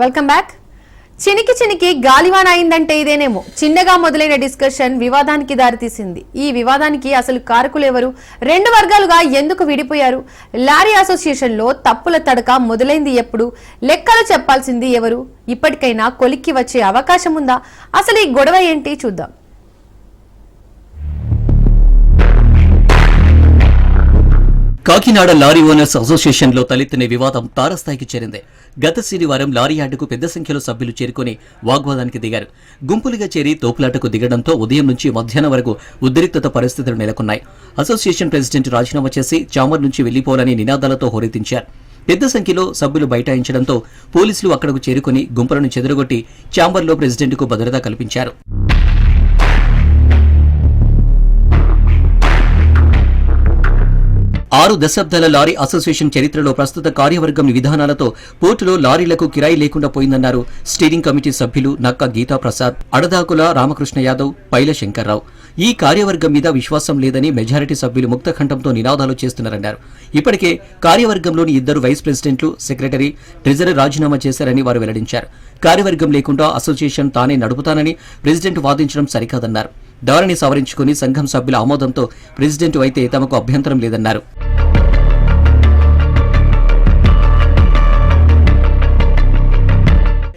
Welcome back చినికి చినికి గాలివాన అయిందంటే ఇదేనేమో. చిన్నగా మొదలైన డిస్కషన్ వివాదానికి దారితీసింది. ఈ వివాదానికి అసలు కారకులు ఎవరు? రెండు వర్గాలుగా ఎందుకు విడిపోయారు? లారీ అసోసియేషన్లో తప్పుల తడక మొదలైంది ఎప్పుడు? లెక్కలు చెప్పాల్సింది ఎవరు? ఇప్పటికైనా కొలిక్కి వచ్చే అవకాశం ఉందా? అసలు ఈ గొడవ ఏంటి చూద్దాం. కాకినాడ లారీ ఓనర్స్ అసోసియేషన్లో తలెత్తిన వివాదం తారస్థాయికి చేరింది. గత శనివారం లారీ యార్డుకు పెద్ద సంఖ్యలో సభ్యులు చేరుకుని వాగ్వాదానికి దిగారు. గుంపులుగా చేరి తోపులాటకు దిగడంతో ఉదయం నుంచి మధ్యాహ్నం వరకు ఉద్రిక్తత పరిస్థితులు నెలకొన్నాయి. అసోసియేషన్ ప్రెసిడెంట్ రాజీనామా చేసి చామర్ నుంచి వెళ్ళిపోవాలని నినాదాలతో హోరెత్తించారు. పెద్ద సంఖ్యలో సభ్యులు బైఠాయించడంతో పోలీసులు అక్కడకు చేరుకుని గుంపులను చెదరగొట్టి చాంబర్లో ప్రెసిడెంట్కు భద్రత కల్పించారు. ఆరు దశాబ్దాల లారీ అసోసియేషన్ చరిత్రలో ప్రస్తుత కార్యవర్గం విధానాలతో పోర్టులో లారీలకు కిరాయి లేకుండా పోయిందన్నారు స్టీరింగ్ కమిటీ సభ్యులు నక్క గీతా ప్రసాద్ అడదాకుల రామకృష్ణ యాదవ్ పైల శంకర్రావు. ఈ కార్యవర్గం మీద విశ్వాసం లేదని మెజారిటీ సభ్యులు ముక్తఖండంతో నినాదాలు చేస్తున్నారన్నారు. ఇప్పటికే కార్యవర్గంలోని ఇద్దరు వైస్ ప్రెసిడెంట్లు సెక్రటరీ ట్రెజరీ రాజీనామా చేశారని వారు వెల్లడించారు. కార్యవర్గం లేకుండా అసోసియేషన్ తానే నడుపుతానని ప్రెసిడెంట్ వాదించడం సరికాదన్నారు. ధోరణి సవరించుకుని సంఘం సభ్యుల ఆమోదంతో ప్రెసిడెంట్ అయితే తమకు అభ్యంతరం లేదన్నారు.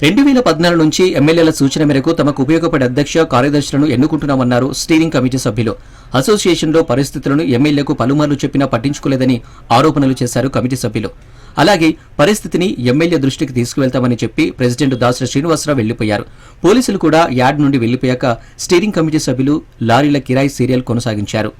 రెండు వేల పద్నాలుగు నుంచి ఎమ్మెల్యేల సూచన మేరకు తమకు ఉపయోగపడే అధ్యక్ష కార్యదర్శులను ఎన్నుకుంటున్నామన్నారు స్టీరింగ్ కమిటీ సభ్యులు. అసోసియేషన్లో పరిస్థితులను ఎమ్మెల్యేకు పలుమార్లు చెప్పినా పట్టించుకోలేదని ఆరోపణలు చేశారు కమిటీ సభ్యులు. అలాగే పరిస్థితిని ఎమ్మెల్యే దృష్టికి తీసుకువెళ్తామని చెప్పి ప్రెసిడెంట్ దాసరి శ్రీనివాసరావు వెళ్ళిపోయారు పోలీసులు కూడా యార్డ్ నుండి వెళ్ళిపోయాక స్టీరింగ్ కమిటీ సభ్యులు లారీల కిరాయి సీరియల్ కొనసాగించారు.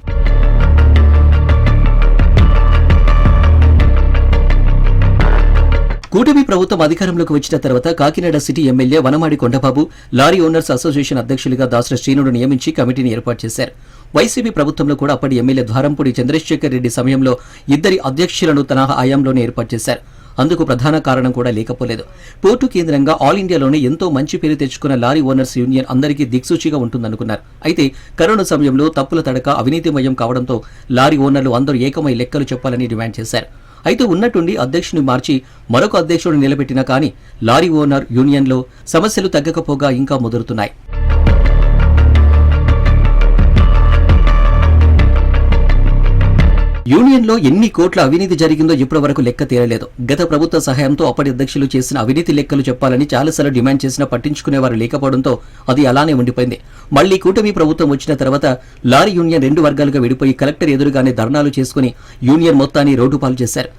కూటమి ప్రభుత్వం అధికారంలోకి వచ్చిన తర్వాత Kakinada city MLA Vanamadi Kondababu lorry owners association అధ్యక్షులుగా దాసరి శ్రీనుడు నియమించి కమిటీని ఏర్పాటు చేశారు. వైసీపీ ప్రభుత్వంలో కూడా అప్పటి ఎమ్మెల్యే ద్వారంపూడి చంద్రశేఖర్ రెడ్డి సమయంలో ఇద్దరి అధ్యక్షులను తన హయాంలోనే ఏర్పాటు చేశారు. అందుకు ప్రధాన కారణం కూడా లేకపోలేదు. పోర్టు కేంద్రంగా ఆల్ ఇండియాలోనే ఎంతో మంచి పేరు తెచ్చుకున్న లారీ ఓనర్స్ యూనియన్ అందరికీ దిక్సూచిగా ఉంటుందనుకున్నారు. అయితే కరోనా సమయంలో తప్పుల తడక అవినీతిమయం కావడంతో లారీ ఓనర్లు అందరూ ఏకమై లెక్కలు చెప్పాలని డిమాండ్ చేశారు. అయితే ఉన్నట్టుండి అధ్యక్షుని మార్చి మరొక అధ్యక్షుడు నిలబెట్టినా కానీ లారీ ఓనర్ యూనియన్లో సమస్యలు తగ్గకపోగా ఇంకా ముదురుతున్నాయి. యూనియన్లో ఎన్ని కోట్ల అవినీతి జరిగిందో ఇప్పటి వరకు లెక్క తీరలేదు గత ప్రభుత్వ సహాయంతో అప్పటి అధ్యక్షులు చేసిన అవినీతి లెక్కలు చెప్పాలని చాలాసార్లు డిమాండ్ చేసినా పట్టించుకునేవారు లేకపోవడంతో అది అలానే ఉండిపోయింది. మళ్ళీ కూటమి ప్రభుత్వం వచ్చిన తర్వాత లారీ యూనియన్ రెండు వర్గాలుగా విడిపోయి కలెక్టర్ ఎదురుగానే ధర్నాలు చేసుకుని యూనియన్ మొత్తాన్ని రోడ్డు పాలు చేశారు.